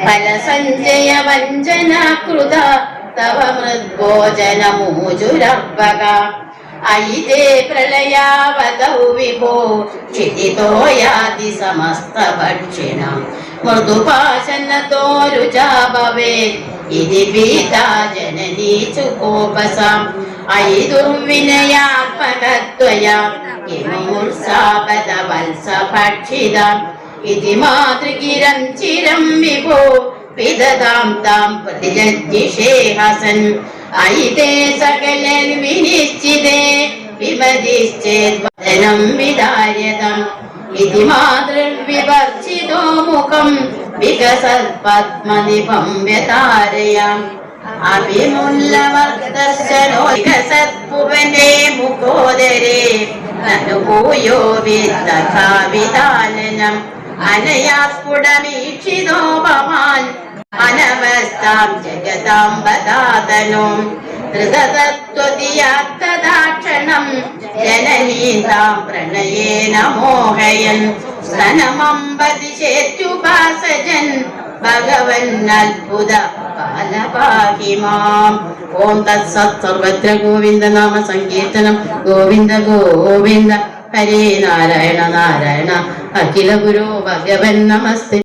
ഫലസഞ്ജയ വഞ്ചനാകൃത തവ മൃദ്ഭോജനമൂജുരർപ്പക അയിതേ പ്രളയാവതൗ വിഭോ ക്ഷിതിതോ യാതി സമസ്ത ഭക്ഷിണം മൃദുപാശനതോരുജാഭവേ ഇതി പീതാ ജനനീ ചുകോപസാം അയി ദുർവിനയാത്മകത്വയാ കിമുത്സാപത വത്സ ഭക്ഷിതാം ഇതി മാതൃകിരം ചിരം വിഭോ വിദതാം താം പ്രതിജിഷേ ഹസൻ. അയിതേ സകലൻ വിനിശ്ചിതേ. വിമതിശ്ചേദ്വദനം വിദാര്യതം. ഇതി മാതൃവിവർച്ചിതോ മുഖം. വികസത് പത്മനിഭം വ്യതാരയാം. അഭിമുല്ലവർദർശനോ വികസത് ഭുവനെ മുഖോദരേ. നനുഭൂയോ വിത്തഥാ വിതാലനം അനയാ സ്ഫുടമീക്ഷിതോ ഭവാൻ അനവസ്ഥാം ജഗതാം വദാതനോ ധൃതതത്വതിയാത്തദാക്ഷണം ജനനീതാം പ്രണയേന മോഹയൻ സ്തനമമ്പതിശേത്യുപാസജൻ ഭഗവൻ അത്ഭുത കാലപാഹിമാം ഓം തത്സത് സർവത്ര ഗോവിന്ദ നാമ സങ്കീർത്തനം. ഗോവിന്ദ ഗോവിന്ദ. ഹരേ നാരായണ നാരായണ. അഖില ഗുരു ഭഗവൻ നമസ്തേ.